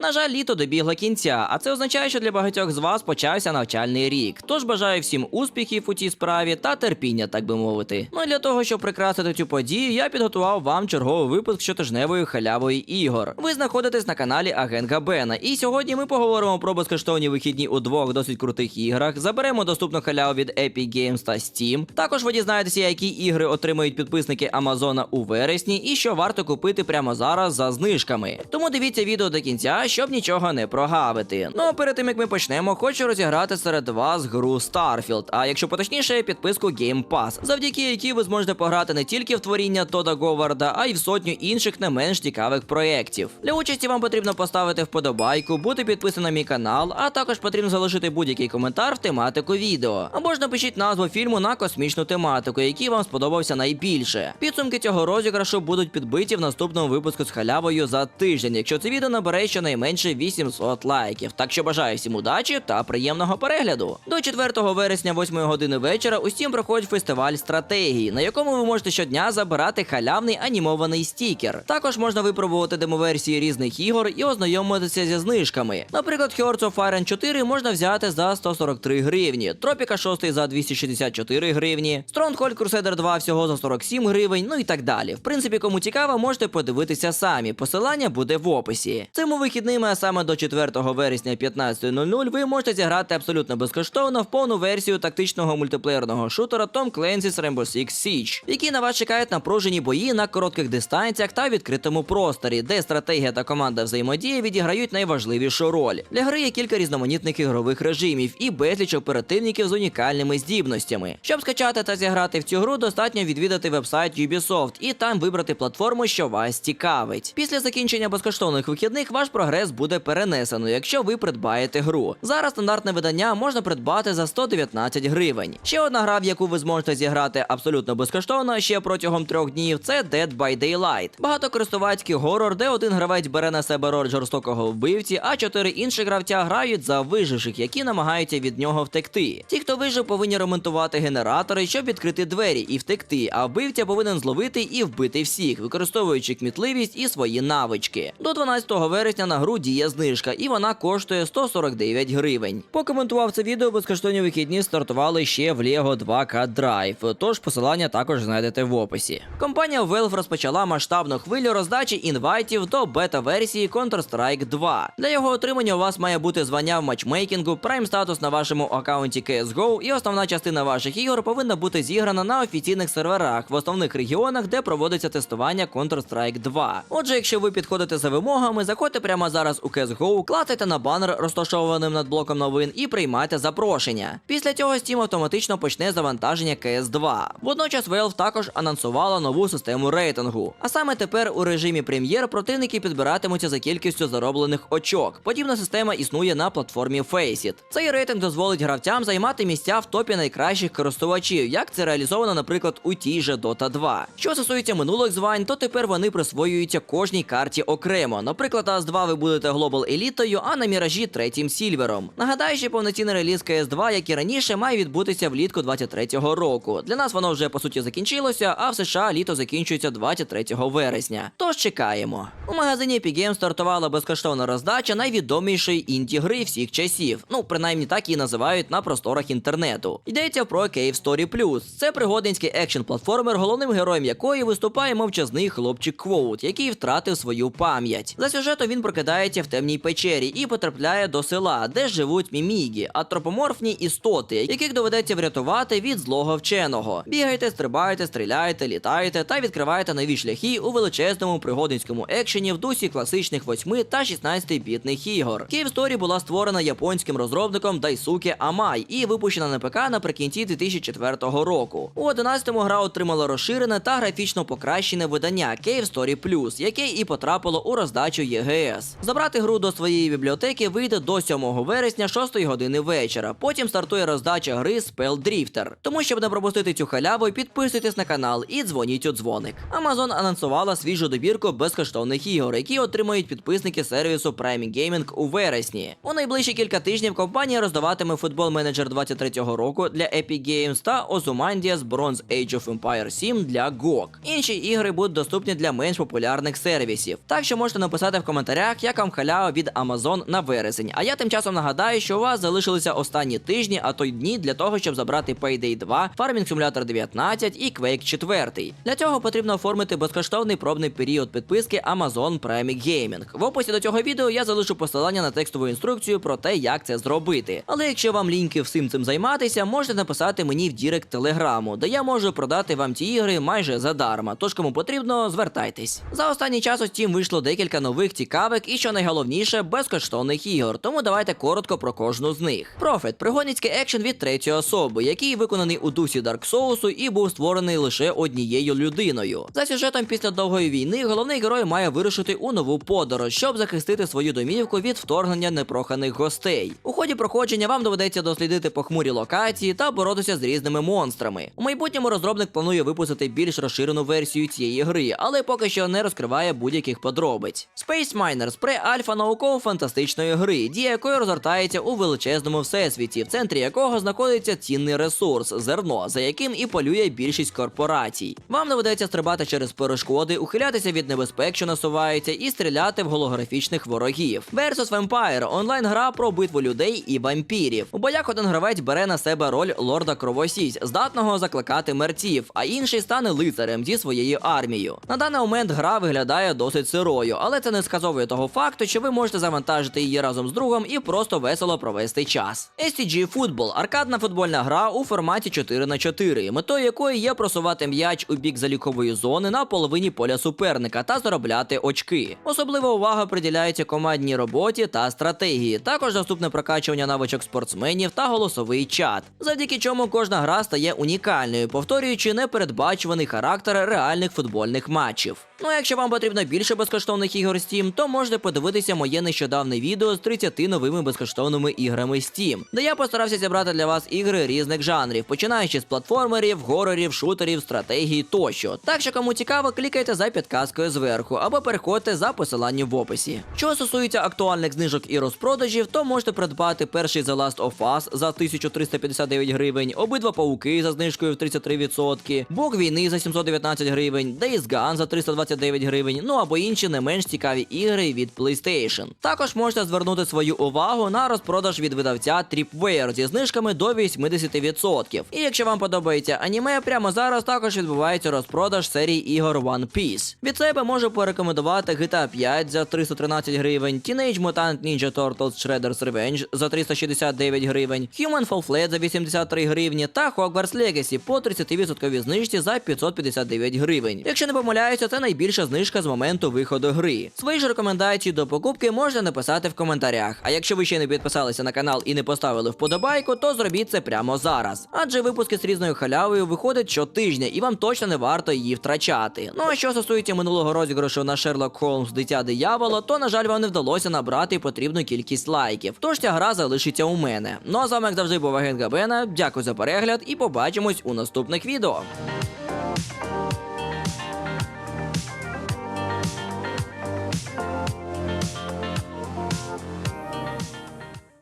На жаль, літо добігло кінця, а це означає, що для багатьох з вас почався навчальний рік. Тож бажаю всім успіхів у цій справі та терпіння, так би мовити. Ну і для того, щоб прикрасити цю подію, я підготував вам черговий випуск щотижневої халявої ігор. Ви знаходитесь на каналі Агент Габена, і сьогодні ми поговоримо про безкоштовні вихідні у двох досить крутих іграх. Заберемо доступну халяву від Epic Games та Steam. Також ви дізнаєтеся, які ігри отримують підписники Амазона у вересні, і що варто купити прямо зараз за знижками. Тому дивіться відео до кінця, щоб нічого не прогавити. Ну а перед тим як ми почнемо, хочу розіграти серед вас гру Starfield, а якщо поточніше, підписку Game Pass, завдяки якій ви зможете пограти не тільки в творіння Тода Говарда, а й в сотню інших не менш цікавих проєктів. Для участі вам потрібно поставити вподобайку, бути підписаним на мій канал, а також потрібно залишити будь-який коментар в тематику відео. Або ж напишіть назву фільму на космічну тематику, який вам сподобався найбільше. Підсумки цього розіграшу будуть підбиті в наступному випуску з халявою за тиждень, якщо це відео набере щонайменше 800 лайків. Так що бажаю всім удачі та приємного перегляду. До 4 вересня, 8 години вечора, у Steam проходить фестиваль стратегії, на якому ви можете щодня забирати халявний анімований стікер. Також можна випробувати демоверсії різних ігор і ознайомитися зі знижками. Наприклад, Hearts of Iron 4 можна взяти за 143 гривні, Тропіка 6 за 264 гривні, Stronghold Crusader 2 всього за 47 гривень, ну і так далі. В принципі, кому цікаво, можете подивитися самі. Посилання буде в описі. Цими вихідними, а саме до 4 вересня 15.00, ви можете зіграти абсолютно безкоштовно в повну версію тактичного мультиплеєрного шутера Tom Clancy's Rainbow Six Siege, які на вас чекають напружені бої на коротких дистанціях та відкритому просторі, де стратегія та команда взаємодії відіграють найважливішу роль. Для гри є кілька різноманітних ігрових режимів і безліч оперативників з унікальними здібностями. Щоб скачати та зіграти в цю гру, достатньо відвідати вебсайт Ubisoft і там вибрати платформу, що вас цікавить. Після закінчення безкоштовних вихідних ваш прогрес буде перенесено, якщо ви придбаєте гру. Зараз стандартне видання можна придбати за 119 гривень. Ще одна гра, в яку ви зможете зіграти абсолютно безкоштовно ще протягом трьох днів, це Dead by Daylight. Багатокористувацький горор, де один гравець бере на себе роль жорстокого вбивці, а чотири інші гравця грають за виживших, які намагаються від нього втекти. Ті, хто вижив, повинні ремонтувати генератори, щоб відкрити двері і втекти. А вбивця повинен зловити і вбити всіх, використовуючи кмітливість і свої навички. До 12 вересня на гру діє знижка, і вона коштує 149 гривень. Поки монтував це відео, безкоштовні вихідні стартували ще в Lego 2K Drive, тож посилання також знайдете в описі. Компанія Valve розпочала масштабну хвилю роздачі інвайтів до бета-версії Counter-Strike 2. Для його отримання у вас має бути звання в матчмейкінгу, прайм статус на вашому аккаунті CSGO, і основна частина ваших ігор повинна бути зіграна на офіційних серверах в основних регіонах, де проводиться тестування Counter-Strike 2. Отже, якщо ви підходите за вимогами, заходьте прямо зараз у CSGO, клацайте на банер, розташованим над блоком новин, і приймайте запрошення. Після цього Steam автоматично почне завантаження CS2. Водночас Valve також анонсувала нову систему рейтингу. А саме тепер у режимі прем'єр противники підбиратимуться за кількістю зароблених очок. Подібна система існує на платформі Faceit. Цей рейтинг дозволить гравцям займати місця в топі найкращих користувачів, як це реалізовано, наприклад, у тій же Dota 2. Що стосується минулих звань, то тепер вони присвоюються кожній карті окремо. Наприклад, АС2 ви будете глобал елітою, а на міражі третім сільвером. Нагадаю, що повноцінний реліз CS2, як і раніше, має відбутися влітку 23-го року. Для нас воно вже по суті закінчилося, а в США літо закінчується 23 вересня. Тож чекаємо. У магазині Epic Games стартувала безкоштовна роздача найвідомішої інді гри всіх часів. Ну, принаймні так її називають на просторах інтернету. Йдеться про Cave Story Plus. Це пригодинський екшн платформер, головним героєм якої виступає мовчазний хлопчик Квоут, який втратив свою пам'ять. За сюжетом він прокидається в темній печері і потрапляє до села, де живуть мімігі, антропоморфні істоти, яких доведеться врятувати від злого вченого. Бігайте, стрибайте, стріляєте, літаєте та відкриваєте нові шляхи у величезному пригодинському екшені в дусі класичних 8 та 16-бітних ігор. Cave Story була створена японським розробником Daisuke Amai і випущена на ПК наприкінці 2004 року. У 11-му гра отримала розширене та графічно покращене видання Cave Story Plus, яке і потрапило у роздачу ЄГС. Забрати гру до своєї бібліотеки вийде до 7 вересня 6 години вечора. Потім стартує роздача гри Spell Drifter. Тому, щоб не пропустити цю халяву, підписуйтесь на канал і дзвоніть у дзвоник. Amazon анонсувала свіжу добірку безкоштовних ігор, які отримують підписники сервісу Prime Gaming у вересні. У найближчі кілька тижнів компанія роздаватиме футбол менеджер 23-го року для Epic Games та Ozymandias Bronze Age of Empire 7 для GOG. Інші ігри будуть доступні для менш популярних сервісів. Так що можете написати в коментарях, як вам халява від Amazon на вересень. А я тим часом нагадаю, що у вас залишилися останні тижні, а то й дні для того, щоб забрати Payday 2, Farming Simulator 19 і Quake 4. Для цього потрібно оформити безкоштовний пробний період підписки Amazon Prime Gaming. В описі до цього відео я залишу посилання на текстову інструкцію про те, як це зробити. Але якщо вам ліньки всім цим займатися, можете написати мені в Дірект Телеграму, де я можу продати вам ті ігри майже задарма. Тож кому потрібно, звертайтесь. За останній час у Steam вийшло декілька нових цікавих і, що найголовніше, безкоштовних ігор. Тому давайте коротко про кожну з них. Профіт пригодницький екшен від третьої особи, який виконаний у дусі Dark Souls і був створений лише однією людиною. За сюжетом після довгої війни головний герой має вирушити у нову подорож, щоб захистити свою домівку від вторгнення непроханих гостей. У ході проходження вам доведеться дослідити похмурі локації та боротися з різними монстрами. У майбутньому розробник планує випустити більш розширену версію цієї гри, але поки що не розкриває будь-яких подробиць. Space Miners – pre-альфа науково-фантастичної гри, дія якої розгортається у величезному всесвіті, в центрі якого знаходиться цінний ресурс зерно, за яким і полює більшість корпорацій. Вам доведеться стрибати через перешкоди, ухилятися від небезпек, що насуваються, і стріляти в голографічних ворогів. Versus Vampire – онлайн-гра про битву людей і вампірів. У боях один гравець бере на себе роль лорда кровосісь, здатного закликати мерців, а інший стане лицарем зі своєю армією. На даний момент гра виглядає досить сирою, але це не сказовує того факту, що ви можете завантажити її разом з другом і просто весело провести час. STG Football – аркадна футбольна гра у форматі 4 на 4 метою якої є просувати м'яч у бік залікової зони на половині поля суперника та заробляти очки. Особлива увага приділяється командній роботі та стратегії. Також доступне прокачування навичок спортсменів та голосовий чат, завдяки чому кожна гра стає унікальною, повторюючи непередбачуваний характер реальних футбольних матчів. Ну а якщо вам потрібно більше безкоштовних ігор Steam, то можете подивитися моє нещодавне відео з 30 новими безкоштовними іграми Steam, де я постарався зібрати для вас ігри різних жанрів, починаючи з платформерів, горорів, шутерів, стратегії тощо. Так що кому цікаво, клікайте за підказкою зверху або переходьте за посиланням в описі. Що стосується актуальних знижок і розпродажів, то можете придбати перший The Last of Us за 1359 гривень, обидва пауки за знижкою в 33%, Бог війни за 719 гривень, Days Gone за 329 гривень, ну або інші не менш цікаві ігри від PlayStation. Також можете звернути свою увагу на розпродаж від видавця Tripwire зі знижками до 80%. І якщо вам подобається аніме, прямо зараз також відбувається розпродаж серії ігор One Piece. Від себе можу порекомендувати GTA 5 за 313 гривень, Teenage Mutant Ninja Turtles Shredder's Revenge за 369 гривень, Human Fall Flat за 83 гривні та Hogwarts Legacy по 30% знижці за 559 гривень. Якщо не помиляюся, це найбільша знижка з моменту виходу гри. Свої ж рекомендації до покупки можна написати в коментарях. А якщо ви ще не підписалися на канал і не поставили вподобайку, то зробіть це прямо зараз. Адже випуски з різною халявою виходять щотижня, і вам точно не варто її втрачати. Ну а що стосується минулого розіграшу на Sherlock Holmes Дитя диявола, то на жаль вам не вдалося набрати потрібну кількість лайків. Тож ця гра залишиться у мене. Ну а з вами як завжди був агент Габена. Дякую за перегляд і побачимось у наступних відео.